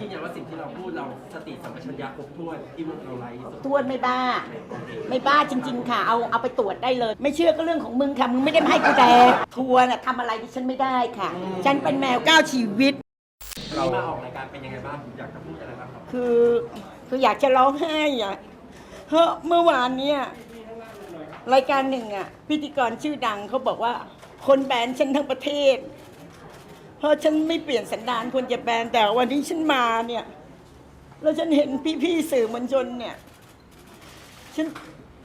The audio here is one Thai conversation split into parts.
ยืนยันว่าสิ่งที่เราพูดเราสติสัมปชัญญะครบถ้วนที่เราไลฟ์สดทวนไม่บ้า ไม่บ้าจริง ๆ ค่ะ เอาเอาไปตรวจได้เลย ไม่เชื่อก็เรื่องของมึงค่ะ มึงไม่ได้มาให้กูแดกทัวร์น่ะทำอะไรดิฉันไม่ได้ค่ะ ฉันเป็นแมวเก้าชีวิต เรามาออกรายการเป็นยังไงบ้างอยากจะพูดอะไรบ้างครับคือคืออยากจะร้องไห้อะเพราะเมื่อวานเนี่ยรายการหนึ่งอะพิธีกรชื่อดังเขาบอกว่า คนแบนฉันทั้งประเทศ เพราะฉันไม่เปลี่ยนสันดานคนจะแบนแต่วันที่ฉันมาเนี่ยแล้วฉันเห็นพี่ๆสื่อมวลชนเนี่ย ฉัน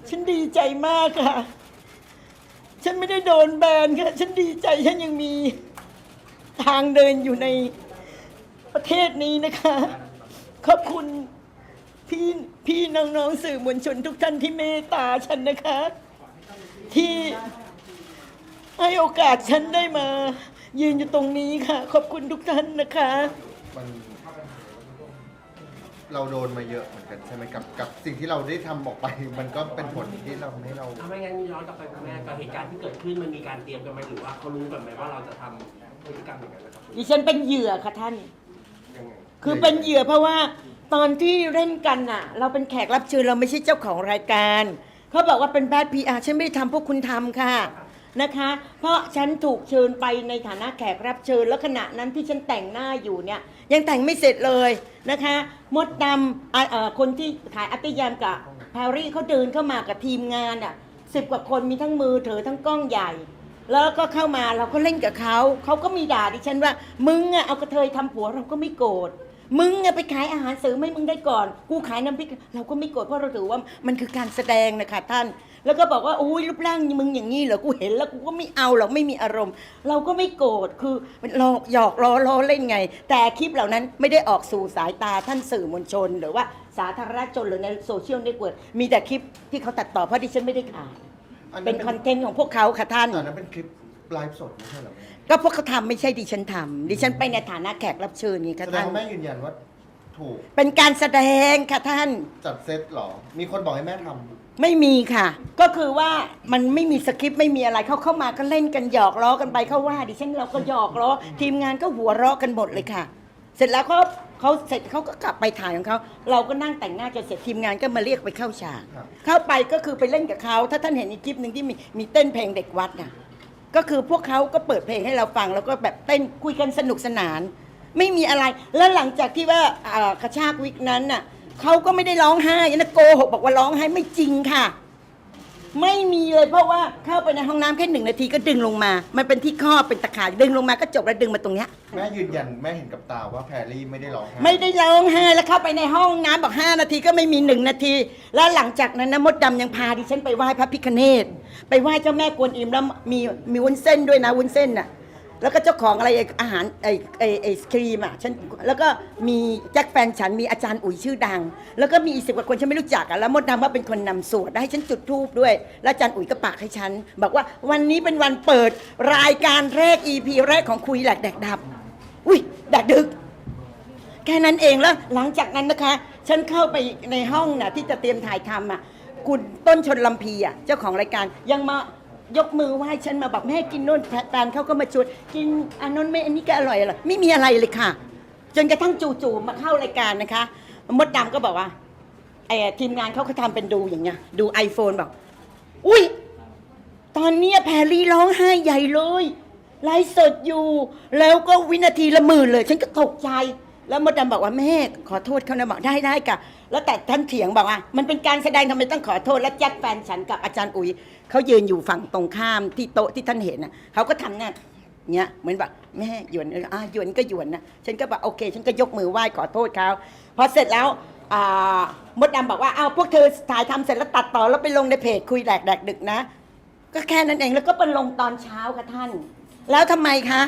ฉันดีใจมากค่ะ ฉันไม่ได้โดนแบนค่ะ ฉันดีใจฉันยังมีทางเดินอยู่ในประเทศนี้นะคะ ขอบคุณพี่พี่น้องๆสื่อมวลชนทุกท่านที่เมตตาฉันนะคะ ที่ให้โอกาสฉันได้มา ยืนอยู่ตรงนี้ค่ะ ขอบคุณทุกท่านนะคะ มันเราโดนมาเยอะเหมือนกันใช่ไหมกับกับสิ่งที่เราได้ทำออกไป มันก็เป็นผลที่เราทำให้เราทำไมงั้นย้อนกลับไปคุณแม่กับเหตุการณ์ที่เกิดขึ้นมันมีการเตรียมกันไหมหรือว่าเขารู้กันไหมว่าเราจะทำพฤติกรรมอย่างนั้นนะครับดิฉันเป็นเหยื่อค่ะท่าน ยังไงคือเป็นเหยื่อเพราะว่าตอนที่เล่นกันน่ะ เราเป็นแขกรับเชิญเราไม่ใช่เจ้าของรายการ เขาบอกว่าเป็นแบดพีอาฉันไม่ได้ทำพวกคุณทำค่ะ นะคะ เพราะฉันถูกเชิญไปในฐานะแขกรับเชิญแล้วขณะนั้นที่ฉันแต่งหน้าอยู่เนี่ยยังแต่งไม่เสร็จเลยนะคะ มดดำคนที่ขายอัติยามกับแพรรี่เขาเดินเข้ามากับทีมงานอะสิบกว่าคนมีทั้งมือถือทั้งกล้องใหญ่ แล้วก็เข้ามาเราก็เล่นกับเขาเขาก็มีด่าดิฉันว่า มึงอะเอากระเทยทำผัวเราก็ไม่โกรธ มึงอะไปขายอาหารเสริมให้มึงได้ก่อน กูขายน้ำพริก เราก็ไม่โกรธเพราะเราถือว่ามันคือการแสดงนะคะท่าน แล้วก็บอกว่าอุ้ยรูปร่างมึงอย่างนี้เหรอ กูเห็นแล้วกูก็ไม่เอาหรอกไม่มีอารมณ์ เราก็ไม่โกรธ คือเราหยอกล้อล้อเล่นไง แต่คลิปเหล่านั้นไม่ได้ออกสู่สายตาท่านสื่อมวลชน หรือว่าสาธารณชนหรือในโซเชียลเน็ตเวิร์กมีแต่คลิปที่เขาตัดต่อเพราะดิฉันไม่ได้ขายอันเป็นั้นนคอนเทนต์ของพวกเขาค่ะท่านแต่อันนั้นเป็นคลิปไลฟ์สดไม่ใช่เหรอแม่ ก็พวกเขาทำไม่ใช่ดิฉันทำดิฉันไปในฐานะแขกรับเชิญนี่ค่ะแสดท่างนว่าแม่ยืนยันว่าถูกเป็นการแสดงค่ะท่าน จัดเซตเหรอ มีคนบอกให้แม่ทำ ไม่มีค่ะ ก็คือว่ามันไม่มีสคริปต์ไม่มีอะไรเขาเข้ามาก็เล่นกันหยอกล้อกันไปเขาว่า ดิฉันเราก็หยอกล้อ ทีมงานก็หัวเราะกันหมดเลยค่ะ เสร็จแล้วเขาเขาเสร็จเขาก็กลับไปถ่ายของเขาเราก็นั่งแต่งหน้าจนเสร็จทีมงานก็มาเรียกไปเข้าฉากครับ เข้าไปก็คือไปเล่นกับเขาถ้าท่านเห็นอีกคลิปหนึ่งที่มีมีเต้นเพลงเด็กวัดน่ะ ก็คือพวกเขาก็เปิดเพลงให้เราฟัง แล้วก็แบบเต้นคุยกันสนุกสนาน ไม่มีอะไร แล้วหลังจากที่ว่าอ่ากระชากวิกนั้นน่ะเขาก็ไม่ได้ร้องไห้นะโกหกบอกว่าร้องไห้ไม่จริงค่ะ ไม่มีเลยเพราะว่าเข้าไปในห้องน้ำแค่หนึ่งนาทีก็ดึงลงมา มันเป็นที่ครอบเป็นตะข่ายดึงลงมาก็จบแล้วดึงมาตรงเนี้ย แม่ยืนยันแม่เห็นกับตาว่าแพรรี่ไม่ได้ร้องไห้ไม่ได้ร้องไห้แล้วเข้าไปในห้องน้ำบอกห้านาทีก็ไม่มีหนึ่งนาที แล้วหลังจากนั้นนะมดดำยังพาดิฉันไปไหว้พระพิคเนตไปไหว้เจ้าแม่กวนอิมแล้วมีมีวุ้นเส้นด้วยนะวุ้นเส้นน่ะ แล้วก็เจ้าของอะไรอาหารไอ้ไอ้ไอ้ครีมอะฉันแล้วก็มีแจ็คแฟนฉันมีอาจารย์อุ๋ยชื่อดัง แล้วก็มีอีกสิบกว่าคนฉันไม่รู้จักอะแล้วมดดำว่าเป็นคนนำสวดแล้ให้ฉันจุดธูปด้วย แล้วอาจารย์อุ๋ยก็ปากให้ฉัน บอกว่าวันนี้เป็นวันเปิดรายการแรก EP แรกของคุยแหลกแดกดับ อุ้ยแดกดึก แค่นั้นเองแล้วหลังจากนั้นนะคะ ฉันเข้าไปในห้องน่ะที่จะเตรียมถ่ายทำอะคุณต้นชนลำพีอะเจ้าของรายการยังมา ยกมือไหว้ฉันมาบอกแม่กินโน่นแฟนเขาก็มาชวนกินอันนู้นไม่อันนี้ก็อร่อยอร่อยไม่มีอะไรเลยค่ะ จนกระทั่งจู่ๆมาเข้ารายการนะคะ มดดำก็บอกว่าไอ้ทีมงานเขาก็ทำเป็นดูอย่างเงี้ย ดู iPhone บอก อุ้ยตอนเนี้ยแพรรี่ร้องไห้ใหญ่เลยไลฟ์สดอยู่ แล้วก็วินาทีละหมื่นเลย ฉันก็ตกใจ แล้วมดดำบอกว่าแม่ขอโทษเขานะบอกได้ได้ค่ะ แล้วแต่ท่านเถียงบอกว่า มันเป็นการแสดงทำไมต้องขอโทษ แล้วแจ็คแฟนฉันกับอาจารย์อุ๋ยเขายืนอยู่ฝั่งตรงข้ามที่โต๊ะที่ท่านเห็นน่ะเขาก็ทำเนี่ยเงี้ยเหมือนแบบแม่หยวนอออะหยวนก็หยวนนะฉันก็บอกโอเค ฉันก็ยกมือไหว้ขอโทษเขาพอเสร็จแล้วอ่ามดดำบอกว่าอ้าวพวกเธอถ่ายทำเสร็จแล้วตัดต่อแล้วไปลงในเพจคุยแหลกแดกดึกนะ ก็แค่นั้นเองแล้วก็เป็นลงตอนเช้าค่ะท่าน แล้วทำไมคะ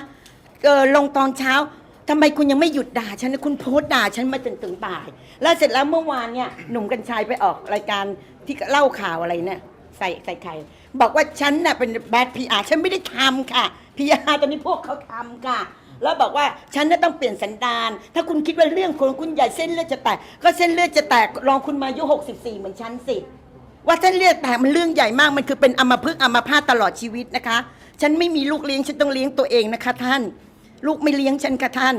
เออลงตอนเช้า ทำไมคุณยังไม่หยุดด่าฉันนะคุณโพสต์ด่าฉันมาจนถึงบ่าย แล้วเสร็จแล้วเมื่อวานเนี่ยหนุ่มกัญชัยไปออกรายการที่เล่าข่าวอะไรเนี่ยใส่ใส่ไข่บอกว่าฉันน่ะเป็นแบดพีอาร์ฉันไม่ได้ทำค่ะพีอาร์ตอนนี้พวกเขาทำค่ะ แล้วบอกว่าฉันน่ะต้องเปลี่ยนสันดาน ถ้าคุณคิดว่าเรื่องของคุณใหญ่เส้นเลือดจะแตกก็เส้นเลือดจะแตกลองคุณมาอายุ64 เหมือนฉันสิ ว่าเส้นเลือดแตกมันเรื่องใหญ่มากมันคือเป็นอัมพฤกษ์อัมพาตตลอดชีวิตนะคะ ฉันไม่มีลูกเลี้ยงฉันต้องเลี้ยงตัวเองนะคะท่าน ลูกไม่เลี้ยงฉันค่ะท่าน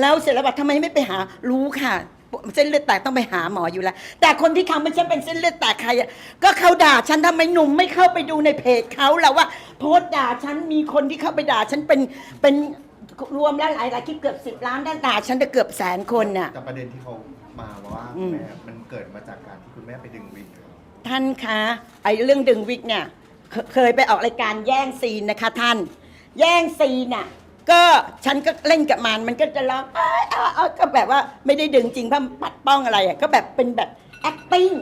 แล้วเสร็จแล้วบอกทำไมไม่ไปหารู้ค่ะ เส้นเลือดแตกต้องไปหาหมออยู่แล้ว แต่คนที่ทำไม่ใช่เป็นเส้นเลือดแตกใครอะก็เขาด่าฉันทำไมหนุ่มไม่เข้าไปดูในเพจเขาแล้วว่า โพสต์ด่าฉันมีคนที่เข้าไปด่าฉันเป็นเป็นรวมแล้วหลายหลายคลิปเกือบสิบล้านด้านด่าฉันจะเกือบแสนคนน่ะ แต่ประเด็นที่เขามาว่าอืม แม่มันเกิดมาจากการที่คุณแม่ไปดึงวิกครับท่านคะไอ้เรื่องดึงวิกเนี่ยเคเคยไปออกรายการแย่งซีนนะคะท่าน แย่งซีนน่ะ ก็ฉันก็เล่นกับมันมันก็จะร้องเอ้ยเอ้ยเอ้ยก็แบบว่าไม่ได้ดึงจริงเพราะปัดป้องอะไรอะก็แบบเป็นแบบ acting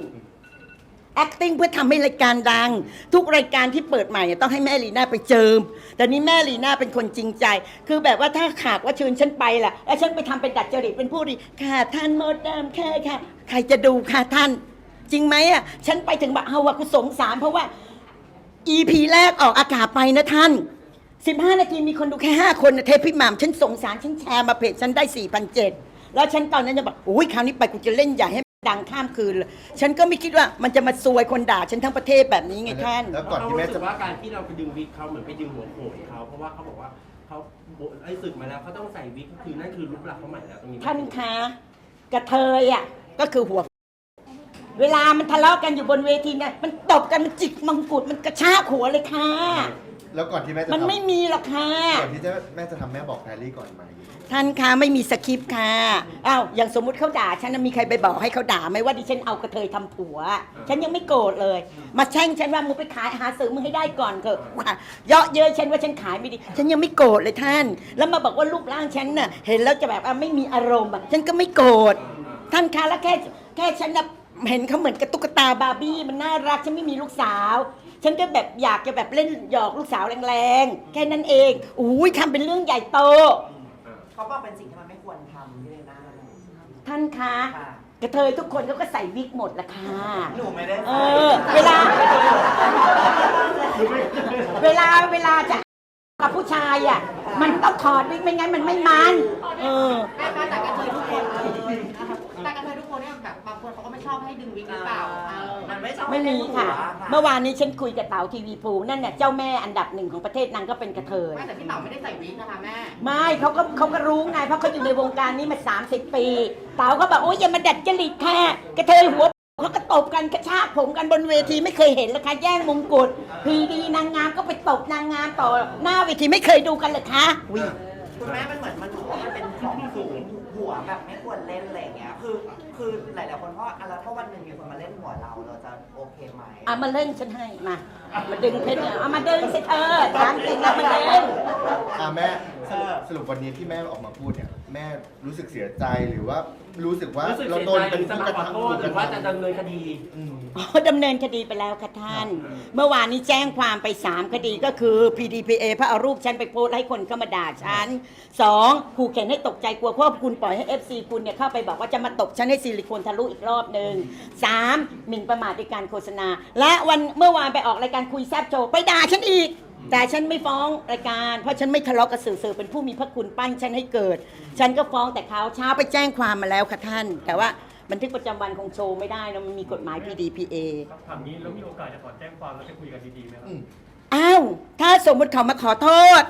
acting เพื่อทำให้รายการดัง ทุกรายการที่เปิดใหม่อะต้องให้แม่ลีน่าไปเจิม แต่นี้แม่ลีน่าเป็นคนจริงใจ คือแบบว่าถ้าขากว่าเชิญฉันไปล่ะแล้วฉันไปทำเป็นดัดจริตเป็นผู้ดีค่ะท่านโมดดามแค่ค่ะ ใครจะดูค่ะท่าน จริงไหมอะฉันไปถึงบบเอาวะกูสงสารเพราะว่า EP แรกออกอากาศไปนะท่าน 15นาทีมีคนดูแค่5คนนะเทปพี่หม่ำฉันสงสารฉันแชร์มาเพจฉันได้4,700แล้วฉันตอนนั้นจะบอกอุ้ยคราวนี้ไปกูจะเล่นใหญ่ให้ดังข้ามคืนเลยฉันก็ไม่คิดว่ามันจะมาซวยคนด่า ฉันทั้งประเทศแบบนี้ไงท่านแล้วก่อนเขาที่แม่รู้สึจะกว่าการที่เราไปดึงวิกเขาเหมือนไปดึงหัวโขนเขาเพราะว่าเขาบอกว่าเขาไอ้ศึกมาแล้วเขาต้องใส่วิกก็คือนั่นคือรูปลักษณ์เขาใหม่แล้วตรงนี้ท่านคะกระเทยอะก็คือหัว เวลามันทะเลาะกันอยู่บนเวทีเนี่ยมันตบกันมันจิกมังกุฎมันกระชากหัวเลยค่ะ แล้วก่อนที่แม่จะมันทำไม่มีหรอกค่ะ ก่อนที่จะแม่จะทำแม่บอกแพรรี่ก่อนไหมท่านคะไม่มีสคริปต์ค่ะ อ้าว อย่างสมมุติเขาด่าฉันนะมีใครไปบอกให้เขาด่าไหมว่าดิฉันเอากระเทยทำผัว ฉันยังไม่โกรธเลย มาแช่งฉันว่ามึงไปขายหาซื้อมึงให้ได้ก่อนเถอะว่าเยาะเย้ยฉันว่าฉันขายไม่ดี ฉันยังไม่โกรธเลยท่าน แล้วมาบอกว่ารูปร่างฉันน่ะเห็นแล้วจะแบบว่าไม่มีอารมณ์อะฉันก็ไม่โกรธ ท่านคะแล้วแค่แค่ฉันน่ะ เห็นเขาเหมือนกับตุ๊กตาบาร์บี้มันน่ารักฉันไม่มีลูกสาว ฉันก็แบบอยากจะแบบเล่นหยอกลูกสาวแรงๆ แค่นั้นเองอุ้ยทำเป็นเรื่องใหญ่โต เขาบอกเป็นสิ่งที่มันไม่ควรทำที่เลยนะท่านคะค่ะกระเทยทุกคนเขาก็ใส่วิกหมดละค่ะ หนูไม่ได้เออ เวลา เวลาเวลาจะกับผู้ชายอะ มันต้องถอดวิกไม่งั้นมันไม่มัน เออ แม่คะแต่กระเทยทุกคนเลยนะคะ ให้ดึงวิกหรือเปล่าเออมันไม่ชอบไม่มีค่ะให้เมื่อวานนี้ฉันคุยกับเต๋าทีวีภูนั่นเนี่ยเจ้าแม่อันดับหนึ่งของประเทศนางก็เป็นกระเทย ไม่แต่พี่เต๋าไม่ได้ใส่วิกนะคะแม่ ไม่เขาก็เขาก็รู้ไงเพราะเขาอยู่ในวงการนี้มา 30 ปี เต๋าก็บอกโอ้ยอย่ามาดัดจริตค่ะกระเทยหัวเขาก็ตบกันกระชากผมกันบนเวทีไม่เคยเห็นเลยค่ะแย่งมงกุฎพีดีนางงามก็ไปตบนางงามต่อหน้าเวทีไม่เคยดูกันเลยคะวิคุณแม่มันเหมือนมันถือว่ามันเป็นของสูงหัวแบบไม่ควรเล่นอะไรอย่างเงี้ยคือ คือหลายๆคนเพราะอะไรถ้าวันหนึ่งมีคนมาเล่นหัวเราเราจะโอเคไหม อะมาเล่นฉันให้มา มาดึงเพชรเอามาดึงสิเธอถามจริงแล้วมาดึงอะแม่สรุปสรุปวันนี้ที่แม่ออกมาพูดเนี่ย แม่รู้สึกเสียใจหรือว่ารู้สึกว่ารู้สึกเราเสียโดนใจหเป็นรือจะผู้มากระขอทำโทษหรือว่าจะดำเนินคดีอืมอ๋อดำเนินคดีไปแล้วค่ะท่าน เมื่อวานนี้แจ้งความไป 3 คดีก็คือ PDPA เพราะเอารูปฉันไปโพสต์ให้คนเข้ามาด่าฉันสองขู่เข็นให้ตกใจกลัวเพราะว่าคุณปล่อยให้ FC คุณเนี่ยเข้าไปบอกว่าจะมาตบฉันให้ซิลิโคนทะลุอีกรอบหนึ่งสามหมิ่นประมาทในการโฆษณา และวันเมื่อวานไปออกรายการคุยแซบโชว์ไปด่าฉันอีก แต่ฉันไม่ฟ้องรายการ เพราะฉันไม่ทะเลาะกับสื่อสื่อเป็นผู้มีพระคุณปั้นฉันให้เกิด ฉันก็ฟ้องแต่เขาเช้าไปแจ้งความมาแล้วค่ะท่าน แต่ว่าบันทึกประจำวันคงโชว์ไม่ได้นะมันมีกฎหมาย PDPA ครับถามนี้แล้วมีโอกาสจะถอนแจ้งความแล้วจะคุยกันดีๆไหมครับอืมอ้าว ถ้าสมมติเขามาขอโทษ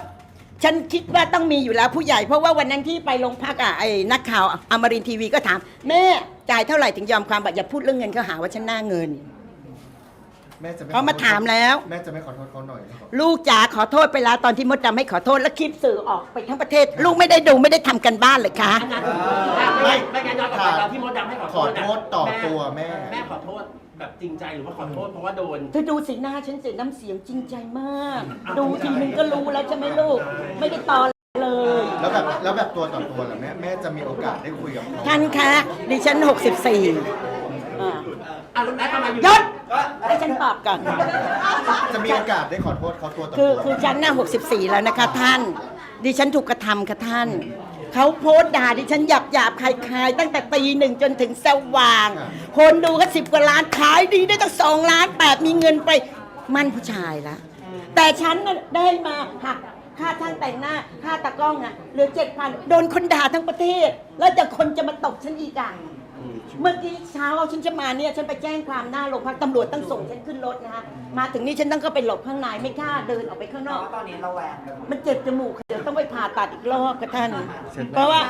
ฉันคิดว่าต้องมีอยู่แล้วผู้ใหญ่ เพราะว่าวันนั้นที่ไปโรงพักอะไอ้นักข่าวอมรินทร์ทีวีก็ถาม แม่จ่ายเท่าไหร่ถึงยอมความแบบอย่าพูดเรื่องเงินเขาหาว่าฉันหน้าเงิน แม่จะไม่เขามาถามแล้ว แม่จะไม่ขอโทษเขาหน่อยนะครับลูกจ๋าขอโทษไปแล้วตอนที่มดดำให้ขอโทษแล้วคลิปสื่อออกไปทั้งประเทศ ลูกไม่ได้ดูไม่ได้ทำกันบ้านเลยคะอันนั้นไม่ไม่งั้นย้อนกลับไปตอนที่มดดำให้ขอขอโทษต่อตัวแม่ แม่ขอโทษแบบจริงใจหรือว่าขอโทษเพราะว่าโดน เธอดูสีหน้าฉันสิน้ำเสียงจริงใจมาก ดูทีนึงก็รู้แล้วใช่ไหมลูก ไม่ได้ตอนเลย แล้วแบบแล้วแบบตัวต่อตัวล่ะแม่แม่จะมีโอกาสได้คุยกับเขาท่านคะดิฉัน 64อ่า อะแล้วแม่ทำไมอยู่ยศ ให้ฉันตอบก่อน จะมีโอกาสได้ขอโทษเขาตัวต่อคือตัวคือฉันน่ะ64 แล้วนะคะท่าน ดิฉันถูกกระทำค่ะท่าน เขาโพสต์ด่าดิฉันหยาบหยาบๆคลายๆ ตั้งแต่ตีหนึ่งจนถึงสว่าง คนดูก็สิบกว่าล้านขายดีได้ตั้งสองล้านแปดมีเงินไปมั่นผู้ชายละ แต่ฉันน่ะได้มาหักค่าช่างแต่งหน้า ค่าตากล้องอะเหลือเจ็ดพันโดนคนด่าทั้งประเทศ แล้วจะคนจะมาตบฉันอีกอะอืม เมื่อกี้เช้าฉันจะมาเนี่ยฉันไปแจ้งความหน้าโรงพักตำรวจตั้งส่งฉันขึ้นรถนะคะมาถึงนี่ฉันต้องก็ไปหลบข้างในไม่กล้าเดินออกไปข้างนแต่อกว่าตอนนี้เราแวงกันหมด มันเจ็บจมูกค่ะเดี๋ยวต้องไปผ่าตัดอีกรอบค่ะท่านเพราะว่า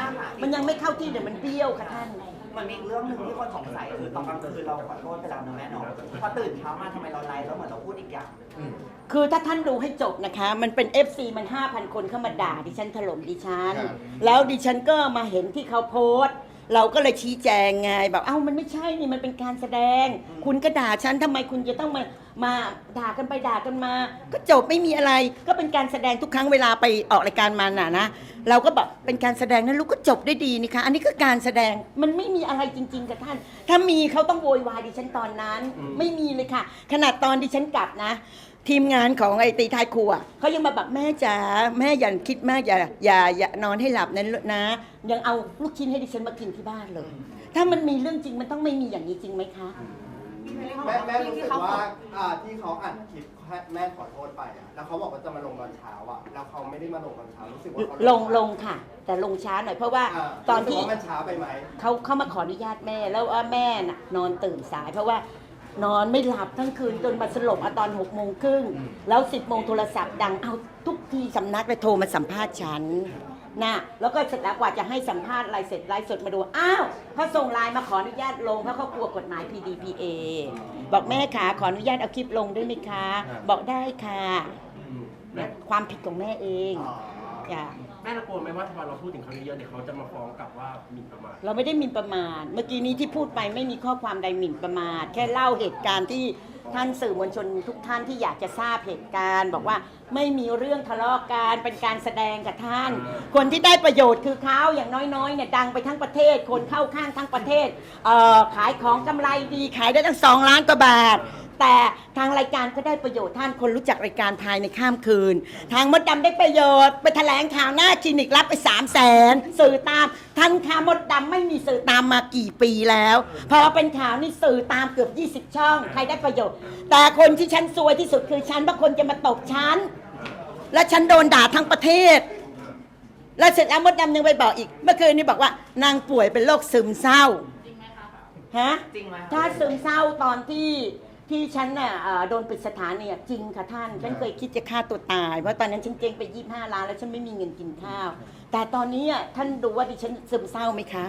มันยังไม่เข้าที่เดี๋ยวมันเบี้ยวค่ะท่าน มันมีอีกเรื่องหนึ่งที่คนสงสัยคือตอนกลางคืนเราขอโทษไปแล้วนะแม่เนาะพอตื่นเช้ามาทำไมเราไลฟ์แล้วเหมือนเราพูดอีกอย่าง คือถ้าท่านดูให้จบนะคะ มันเป็น FC มัน 5,000 คนเข้ามาด่าดิฉันถล่มดิฉัน ครับ แล้วดิฉันก็มาเห็นที่เขาโพสต์ เราก็เลยชี้แจงไงแบบเอ้ามันไม่ใช่นี่มันเป็นการแสดง คุณก็ด่าฉันทำไมคุณจะต้องมามาด่ากันไปด่ากันมา ก็จบไม่มีอะไร ก็เป็นการแสดงทุกครั้งเวลาไปออกรายการมาน่ะนะเราก็แบบเป็นการแสดงนั้นลูกก็จบได้ดีนี่คะอันนี้ก็การแสดงมันไม่มีอะไรจริง ๆ กับท่าน ถ้ามีเขาต้องโวยวายดิฉันตอนนั้น ไม่มีเลยค่ะ ขนาดตอนดิฉันกลับนะ ทีมงานของไอตีท้ายครัวเขายังมาบอกแม่จ๋าแม่อย่าคิดมากอย่าอย่าอย่านอนให้หลับนั้นนะ ยังเอาลูกชิ้นให้ดิฉันมากินที่บ้านเลย ถ้ามันมีเรื่องจริงมันต้องไม่มีอย่างนี้จริงไหมคะ แม่แม่รู้สึกว่าอ่าที่เขาอัดคลิปให้แม่ขอโทษไปอะแล้วเขาบอกว่าจะมาลงตอนเช้าอะแล้วเขาไม่ได้มาลงตอนเช้ารู้สึกว่าเขาลงลงค่ะ แต่ลงช้าหน่อยเพราะว่าอ่าตอนรู้สึกที่ว่ามันช้าไปไหม เขาเขามาขออนุญาตแม่แล้วว่าแม่น่ะนอนตื่นสายเพราะว่า นอนไม่หลับทั้งคืนจนมาสลบอะตอนหกโมงครึ่งแล้วสิบโมงโทรศัพท์ดังเอาทุกทีสำนักเลยโทรมาสัมภาษณ์ฉันนะแล้วก็เสร็จแล้วกว่าจะให้สัมภาษณ์อะไรเสร็จไลฟ์สดมาดู อ้าวเขาส่งไลน์มาขออนุญาตลงเพราะเขากลัวกฎหมาย PDPA บอกแม่ขาขออนุญาตเอาคลิปลงได้ไหมคะ บอกได้ค่ะอืมนะความผิดของแม่เองอ๋อจ้ะ แม่เรากลัวไหมว่าพอเราพูดถึงเขาเยอะๆเดี๋ยวเขาจะมาฟ้องกลับว่าหมิ่นประมาทเราไม่ได้หมิ่นประมาท เมื่อกี้นี้ที่พูดไปไม่มีข้อความใดหมิ่นประมาท แค่เล่าเหตุการณ์ที่ ท่านสื่อมวลชนทุกท่านที่อยากจะทราบเหตุการณ์ บอกว่าไม่มีเรื่องทะเลาะกันเป็นการแสดงกับท่าน คนที่ได้ประโยชน์คือเขาอย่างน้อยๆเนี่ยดังไปทั้งประเทศ คนเข้าข้างทั้งประเทศเอ่อขายของกำไรดีขายได้ตั้งสองล้านกว่าบาท แต่ทางรายการก็ได้ประโยชน์ท่านคนรู้จักรายการภายในข้ามคืน ทางมดดำได้ประโยชน์ ไปแถลงข่าวหน้าคลินิกรับไป3 0 0แสนสื่อตาม ท่านค่ะมดดำไม่มีสื่อตามมากี่ปีแล้ว พอเป็นข่าวนี่สื่อตามเกือบ 20 ช่อง ใครได้ประโยชน์ แต่คนที่ฉันซวยที่สุดคือฉันเพราะคนจะมาตบฉัน และฉันโดนด่าทั้งประเทศ แล้วเสร็จแล้วมดดำยังไปบอกอีก เมื่อคืนนี้บอกว่านางป่วยเป็นโรคซึมเศร้าฮะจริงไหมถ้าซึมเศร้าตอนที่ ที่ฉันน่ะเอ่อโดนปิดสถานเนี่ยจริงค่ะท่าน ฉันเคยคิดจะฆ่าตัวตาย เพราะตอนนั้นฉันเจ๊งไป 25 ล้านแล้วฉันไม่มีเงินกินข้าว แต่ตอนนี้อะท่านดูว่าดิฉันซึมเศร้าไหมคะ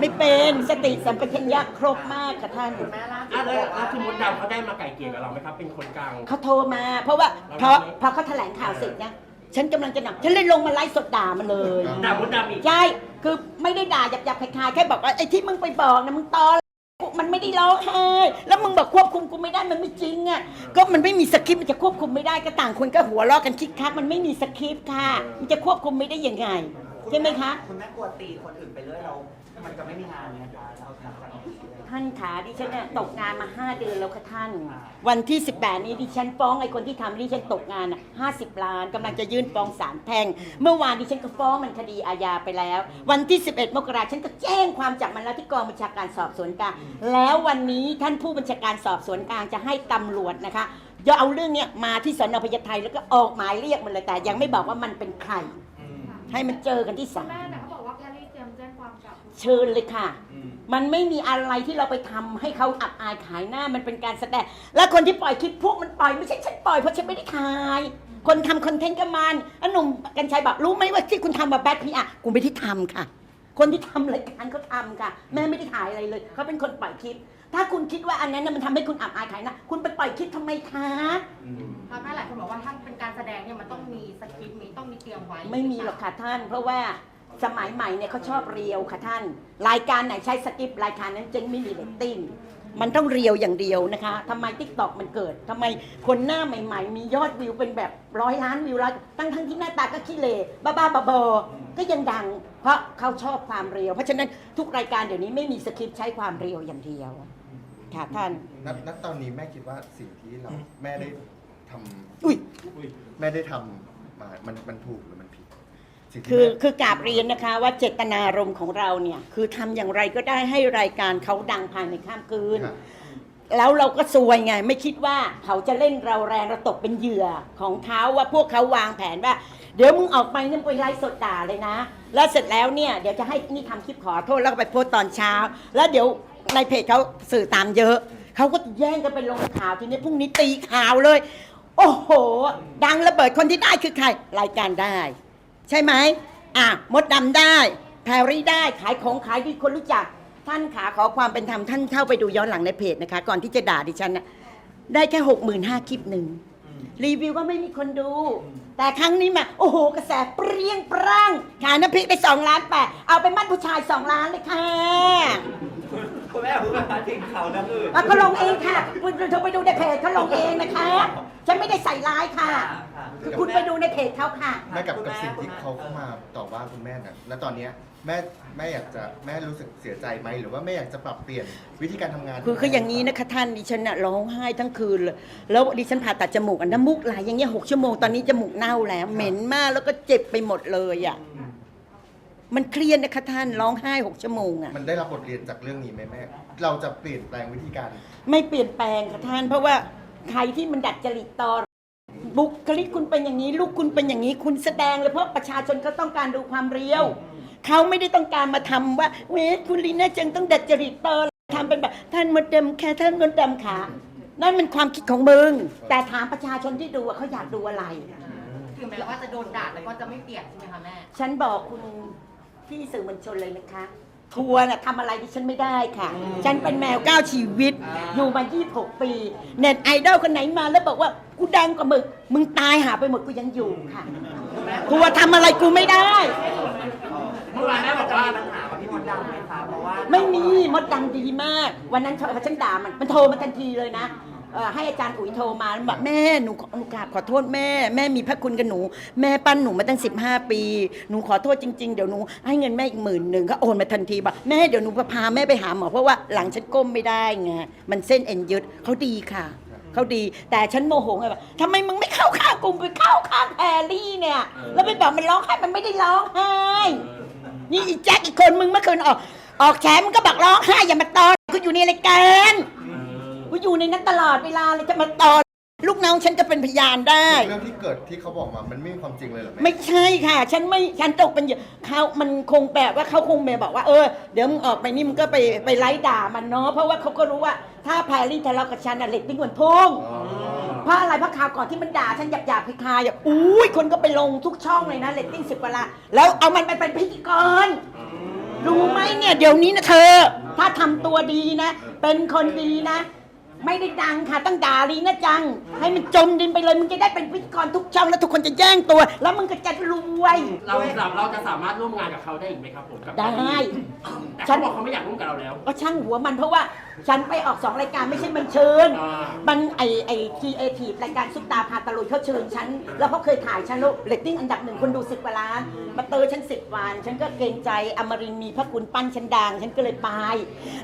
ไม่เป็นสติสัมปชัญญะครบมากค่ะท่านแม่ล่าสุอะดแล้วบอกแล้วว่าคือมดดำเขาได้มาไก่เกลี่ยกับเราไหมครับ เป็นคนกลาง เขาโทรมา เพราะว่าเราพอรับไหมพอเขาแถลงข่าวเสร็จนะฉันกำลังจะหนักฉันเลยลงมาไลฟ์สดด่ามันเลยด่ามดดำอีก ใช่คือไม่ได้ด่าหยับๆคล้ายๆแค่บอกว่าไอ้ที่มึงไปบอกนะมึงตอ มันไม่ได้ร้องไห้แล้วมึงบอกควบคุมกูไม่ได้มันไม่จริงอะก็มันไม่มีสคริปต์มันจะควบคุมไม่ได้ก็ต่างคนก็หัวเราะกันคิกคักมันไม่มีสคริปต์ค่ะ มันจะควบคุมไม่ได้ยังไงใช่ไหมคะ คุณแม่กลัวตีคนอื่นไปเรื่อยเรา มันจะไม่มีงานไงคะเราหลังจากนี้ ท่านขาดิฉันเนี่ยตกงานมา 5 เดือนแล้วค่ะท่าน วันที่ 18 นี้ดิฉันฟ้องไอ้คนที่ทำดิฉันตกงานอะ50 ล้านกำลังจะยื่นฟ้องศาลแพ่ง เมื่อวานดิฉันก็ฟ้องมันคดีอาญาไปแล้ว วันที่ 11 มกราฉันก็แจ้งความจับมันแล้วที่กองบัญชาการสอบสวนกลาง แล้ววันนี้ท่านผู้บัญชาการสอบสวนกลางจะให้ตำรวจนะคะจะเอาเรื่องเนี้ยมาที่สนพญาไทแล้วก็ออกหมายเรียกมันเลยแต่ยังไม่บอกว่ามันเป็นใคร ให้มันเจอกันที่ศาล เชิญเลยค่ะ มันไม่มีอะไรที่เราไปทำให้เขาอับอายขายหน้ามันเป็นการแสดง และคนที่ปล่อยคลิปพวกมันปล่อยไม่ใช่ฉันปล่อยเพราะฉันไม่ได้ขาย คนทำคอนเทนต์กับมันอันหนุ่มกัญชัยบอกรู้ไหมว่าที่คุณทำมาแบทพีอะกูไม่ได้ทำค่ะ คนที่ทำรายการเขาทำค่ะ แม่ไม่ได้ถ่ายอะไรเลยเขาเป็นคนปล่อยคลิป ถ้าคุณคิดว่าอันนั้นน่ะมันทำให้คุณอับอายขายหน้าคุณไปปล่อยคลิปทำไมคะเพราะแม่หลายคนบอกว่าถ้าเป็นการแสดงเนี่ยมันต้องมีสคริปต์มีต้องมีเตรียมไว้ ไม่มีหรอกค่ะท่าน เพราะว่า สมัยใหม่เนี่ยเขาชอบเรียวค่ะท่าน รายการไหนใช้สกิปต์รายการนั้นจึงไม่มีเรตติ้งมันต้องเรียวอย่างเดียวนะคะทำไมทิกตอกมันเกิดทำไมคนหน้าใหม่ ๆ มียอดวิวเป็นแบบร้อยล้านวิวแล้วตั้งทั้งที่หน้าตาก็ขี้เหร่บ้าๆบอๆก็ยังดัง เพราะเขาชอบความเรียว เพราะฉะนั้นทุกรายการเดี๋ยวนี้ไม่มีสคริปต์ใช้ความเรียวอย่างเดียวค่ะท่านนัดนัดตอนนี้แม่คิดว่าสิ่งที่เราแม่ได้ทำอุ้ย แม่ได้ทำมามันมันถูกหรือมันผิด สิ่งที่คือแม่ คือกราบเรียนนะคะว่าเจตนารมณ์ของเราเนี่ย คือทำอย่างไรก็ได้ให้รายการเขาดังภายในข้ามคืน ครับ แล้วเราก็ซวยไง ไม่คิดว่าเขาจะเล่นเราแรงเราตกเป็นเหยื่อของเขาว่าพวกเขาวางแผนว่า เดี๋ยวมึงออกไปเนี่ยไปไลฟ์สดด่าเลยนะ แล้วเสร็จแล้วเนี่ยเดี๋ยวจะให้นี่ทำคลิปขอโทษแล้วก็ไปโพสต์ตอนเช้า แล้วเดี๋ยวในเพจเขาสื่อตามเยอะ เขาก็แย่งกันไปลงข่าวทีนี้พรุ่งนี้ตีข่าวเลย โอ้โห ดังระเบิดคนที่ได้คือใครรายการได้ ใช่ไหมอะมดดำได้ แพรรี่ได้ขายของขายดีคนรู้จัก ท่านขาขอความเป็นธรรมท่านเข้าไปดูย้อนหลังในเพจนะคะ ก่อนที่จะด่าดิฉันน่ะได้แค่หกหมื่นห้าคลิปหนึ่งรีวิวก็ไม่มีคนดู แต่ครั้งนี้มา โอ้โห กระแสเปรี้ยงปร้างขายน้ำพริกไปสองล้านแปดเอาไปมั่นผู้ชายสองล้านเลยค่ะคุณแม่พูดมาถึงเขานะคืออะเขาลงเองค่ะคุณเธอไปดูในเพจเขาลงเองนะคะ ฉันไม่ได้ใส่ร้ายค่ะ คือคุณไปดูในเพจเขาค่ะ แม่กับกับสิ่งที่เขาเข้ามาต่อว่าคุณแม่น่ะแล้วตอนเนี้ยแม่แม่อยากจะแม่รู้สึกเสียใจไหมหรือว่าแม่อยากจะปรับเปลี่ยนวิธีการทำงานคือคืออย่างนี้นะคะท่านดิฉันน่ะร้องไห้ทั้งคืนเลยแล้วดิฉันผ่าตัดจมูกอันน้ำมูกไหลอย่างเงี้ยหกชั่วโมงตอนนี้จมูกเน่าแล้ว เหม็นมากแล้วก็เจ็บไปหมดเลยอะมันเครียดนะคะท่านร้องไห้หกชั่วโมงอะ มันได้รับบทเรียนจากเรื่องนี้ไหมแม่ เราจะเปลี่ยนแปลงวิธีการ ไม่เปลี่ยนแปลงค่ะท่าน เพราะว่าใครที่มันดัดจริตตอ บุคลิกคุณเป็นอย่างนี้ ลูกคุณเป็นอย่างนี้ คุณแสดงเลยเพราะประชาชนก็ต้องการดูความเรียว เขาไม่ได้ต้องการมาทำว่าเวทคุณลีน่าจังต้องดัดจริตตอทำเป็นแบบท่านมดดำแค่ท่านมดดำขานั่นมันความคิดของมึง แต่ถามประชาชนที่ดูว่าเขาอยากดูอะไร ถึงแม้ว่าจะโดนด่าแต่ก็จะไม่เปลี่ยนใช่ไหมคะแม่ ฉันบอกคุณพี่สื่อมวลชนเลยนะคะ ทัวร์น่ะทำอะไรดิฉันไม่ได้ค่ะ ฉันเป็นแมวเก้าชีวิต อยู่มา 26 ปี เน็ตไอดอลคนไหนมาแล้วบอกว่ากูดังกว่ามึงมึงตายหาไปหมดกูยังอยู่ค่ะทัวร์ทำอะไรกูไม่ได้ เมื่อวานแม่บอกจะว่ามีปัญหากับพี่มดดำไหมคะเพราะว่าไม่มีมดดังดีมาก วันนั้นพอฉันด่ามันมันโทรมาทันทีเลยนะ เอ่อให้อาจารย์อุ๋ยโทรมาแล้วบอกแม่หนูขอหนูกราบขอโทษแม่แม่มีพระคุณกับหนู แม่ปั้นหนูมาตั้ง 15 ปี หนูขอโทษจริง ๆ เดี๋ยวหนูให้เงินแม่อีกหมื่นหนึ่งก็โอนมาทันทีบอกแม่เดี๋ยวหนูพาแม่ไปหาหมอเพราะว่าหลังฉันก้มไม่ได้ไงมันเส้นเอ็นยึดเขาดีค่ะเขาดีแต่ฉันโมโหไงแบบทำไมมึงไม่เข้าข้างกลุ่มไปเข้าข้างแพรรี่เนี่ย แล้วไปบอกมันร้องไห้มันไม่ได้ร้องไห้ นี่อีแจ็คอีกคนมึงเมื่อคืนออก ออกแฉมึงก็บอกร้องไห้อย่ามาตอนกูอยู่ในรายการ กูอยู่ในนั้นตลอดเวลาเลยจะมาตอนลูกน้องฉันก็เป็นพยานได้ เรื่องที่เกิดที่เขาบอกมามันไม่มีความจริงเลยเหรอแม่ไม่ใช่ค่ะ ฉันไม่ฉันตกเป็นเหยื่อเขามันคงแบบว่าเขาคงแบบบอกว่าเออเดี๋ยวมึงออกไปนี่มึงก็ไปไปไล่ด่ามันเนาะเพราะว่าเขาก็รู้ว่าถ้าแพรรี่ทะเลาะกับฉันอะเล็กติ้งเหมือนพุ่ง อ๋อเพราะอะไรเพราะข่าวก่อนที่มันด่าฉันหยาบหยาบๆคลายๆอะอุ้ยคนก็ไปลงทุกช่องเลยนะเรตติ้งสิบกว่าล้านแล้วเอามันไปเป็นพิธีกรรู้ไหมเนี่ยเดี๋ยวนี้นะเธอ ถ้าทำตัวดีนะ เป็นคนดีนะ ไม่ได้ดังค่ะต้องด่าลีนะจัง ให้มันจมดินไปเลยมึงจะได้เป็นพิธีกรทุกช่องแล้วทุกคนจะแย่งตัว แล้วมึงก็จะรวยเราเราเราจะสามารถร่วมงานกับเขาได้อีกไหมครับผมกับได้ แต่เขาบอกเขาไม่อยากร่วมกับเราแล้ว ก็ช่างหัวมันเพราะว่าฉันไปออกสองรายการไม่ใช่มันเชิญ อ่ามันไอไอทีเอทีรายการซุปตาพาตะลุยเขาเชิญฉัน แล้วเขาเคยถ่ายฉันแล้วเรตติ้งอันดับหนึ่งคนดูสิบกว่าล้าน มาเตอฉันสิบวัน ฉันก็เกรงใจอมรินทร์มีพระคุณปั้นฉันดัง ฉันก็เลยไป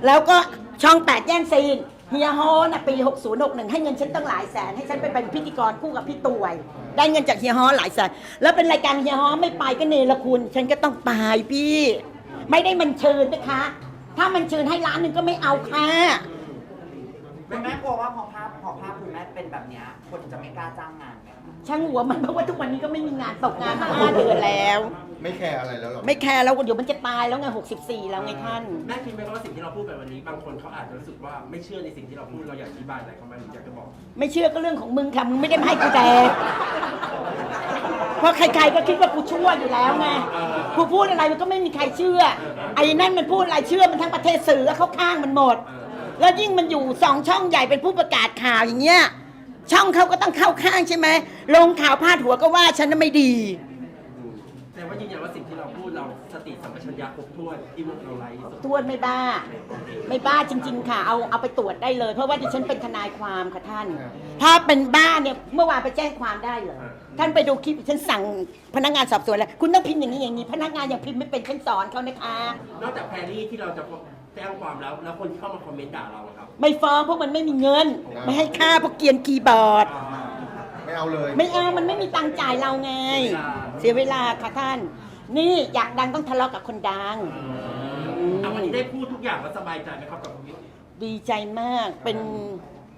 แล้วก็ช่องแปดแย่งซีน เฮียฮอนะปี 6061 ให้เงินฉันตั้งหลายแสน ให้ฉันไปเป็นพิธีกรคู่กับพี่ตวย ได้เงินจากเฮียฮอหลายแสน แล้วเป็นรายการเฮียฮอไม่ไปก็เนรคุณ ฉันก็ต้องไปพี่ ไม่ได้มันเชิญนะคะ ถ้ามันเชิญให้ล้านหนึ่งก็ไม่เอาค่ะ คุณแม่กลัวว่าพอภาพพอภาพคุณแม่เป็นแบบเนี้ยคนจะไม่กล้าจ้างงานไหมคะช่างหัวมันเพราะว่าทุกวันนี้ก็ไม่มีงานตกงานมาห้าเดือนแล้ว ไม่แคร์อะไรแล้วหรอไม่แคร์แล้วเดี๋ยวมันจะตายแล้วไง64 แล้วไงท่าน แม่คิดไหมว่าสิ่งที่เราพูดไปวันนี้ บางคนเขาอาจจะรู้สึกว่าไม่เชื่อในสิ่งที่เราพูดเราอยากอธิบายอะไรเขาไหมหรืออยากจะบอกไม่เชื่อก็เรื่องของมึงค่ะมึงไม่ได้มาให้กูแดกเพราะใครๆก็คิดว่ากูชั่วอยู่แล้วไงกูพูดอะไรมันก็ไม่มีใครเชื่อไอ้นั่นมันพูดอะไรเชื่อมันทั้งประเทศสื่อแล้วเขาข้างมันหมด แล้วยิ่งมันอยู่สองช่องใหญ่เป็นผู้ประกาศข่าวอย่างเงี้ย ช่องเขาก็ต้องเข้าข้างใช่ไหมลงข่าวพาดหัวก็ว่าฉันน่ะไม่ดี แต่ว่ายืนยันว่าสิ่งที่เราพูดเราสติสัมปชัญญะครบถ้วนที่เราไร้ที่สุดทวนไม่บ้า ไม่บ้าจริง ๆ ค่ะ เอาเอาไปตรวจได้เลย เพราะว่าดิฉันเป็นทนายความค่ะท่าน ถ้าเป็นบ้าเนี่ยเมื่อวานไปแจ้งความได้เลยท่านไปดูคลิปฉันสั่งพนักงานสอบสวนแล้วคุณต้องพิมพ์อย่างนี้อย่างนี้ พนักงานยังพิมพ์ไม่เป็นฉันสอนเขานะคะ นอกจากแพรรี่ที่เราจะ แจ้งความแล้ว แล้วคนที่เข้ามาคอมเมนต์ด่าเราอะครับไม่ฟ้องเพราะมันไม่มีเงิน ไม่ให้ค่าเพราะเกรียนคีย์บอร์ด ไม่เอาเลย ไม่เอามันไม่มีตังค์จ่ายเราไง เสียเวลาค่ะท่าน นี่อยากดังต้องทะเลาะกับคนดัง เอาวันนี้ได้พูดทุกอย่างแล้วสบายใจไหมครับกับดีใจมากเป็น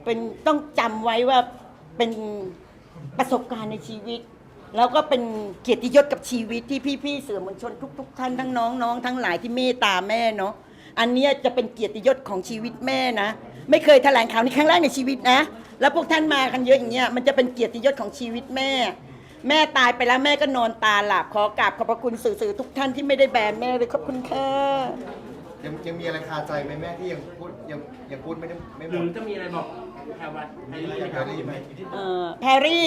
เป็นต้องจำไว้ว่าเป็นประสบการณ์ในชีวิต แล้วก็เป็นเกียรติยศกับชีวิตที่พี่ๆสื่อมวลชนทุก ๆ ท่านทั้งน้องน้องทั้งหลายที่เมตตาแม่เนาะ อันเนี้ยจะเป็นเกียรติยศของชีวิตแม่นะ ไม่เคยแถลงข่าวนี้ครั้งแรกในชีวิตนะ แล้วพวกท่านมากันเยอะอย่างเงี้ยมันจะเป็นเกียรติยศของชีวิตแม่ แม่ตายไปแล้วแม่ก็นอนตาหลับขอกราบขอบพระคุณสื่อๆทุกท่านที่ไม่ได้แบนแม่เลยขอบคุณค่ะ ยังยังมีอะไรคาใจไหมแม่ที่ยังพูดยังยังพูดไม่ได้ไม่หหมรือดจะมีอะไรบอกแพรวัตแพรรี่ไหมครับได้ยินไหม เอ่อแพรรี่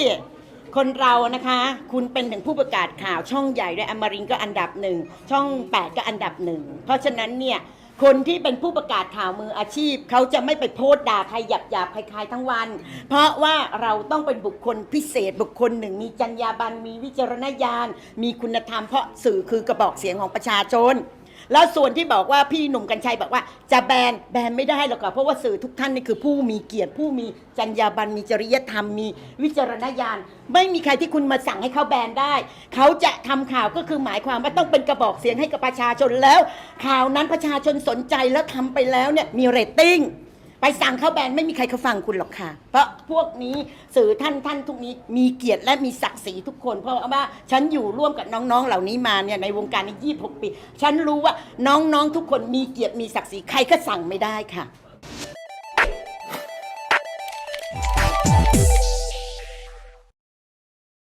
คนเรานะคะ คุณเป็นถึงผู้ประกาศข่าวช่องใหญ่ด้วยอมรินทร์ก็อันดับหนึ่ง ช่อง 8 ก็อันดับหนึ่ง เพราะฉะนั้นเนี่ย คนที่เป็นผู้ประกาศข่าวมืออาชีพ เขาจะไม่ไปโพสต์ด่าใครหยาบหยาบๆใครๆทั้งวัน เพราะว่าเราต้องเป็นบุคคลพิเศษบุคคลหนึ่ง มีจรรยาบรรณมีวิจารณญาณมีคุณธรรมเพราะสื่อคือกระบอกเสียงของประชาชน แล้วส่วนที่บอกว่าพี่หนุ่มกัญชัยบอกว่า จะแบนแบนไม่ได้หรอกค่ะเพราะว่าสื่อทุกท่านนี่คือผู้มีเกียรติผู้มีจรรยาบรรณมีจริยธรรมมีวิจารณญาณ ไม่มีใครที่คุณมาสั่งให้เขาแบนได้ เขาจะทำข่าวก็คือหมายความว่าต้องเป็นกระบอกเสียงให้กับประชาชนแล้ว ข่าวนั้นประชาชนสนใจแล้วทำไปแล้วเนี่ยมีเรตติ้ง ไปสั่งเขาแบนไม่มีใครเขาฟังคุณหรอกค่ะ เพราะพวกนี้สื่อท่านท่านทุกนี้มีเกียรติและมีศักดิ์ศรีทุกคน เพราะว่าฉันอยู่ร่วมกับน้องๆ เหล่านี้มาเนี่ยในวงการนี้ 26 ปี ฉันรู้ว่าน้องๆทุกคนมีเกียรติมีศักดิ์ศรีใครก็สั่งไม่ได้ค่ะ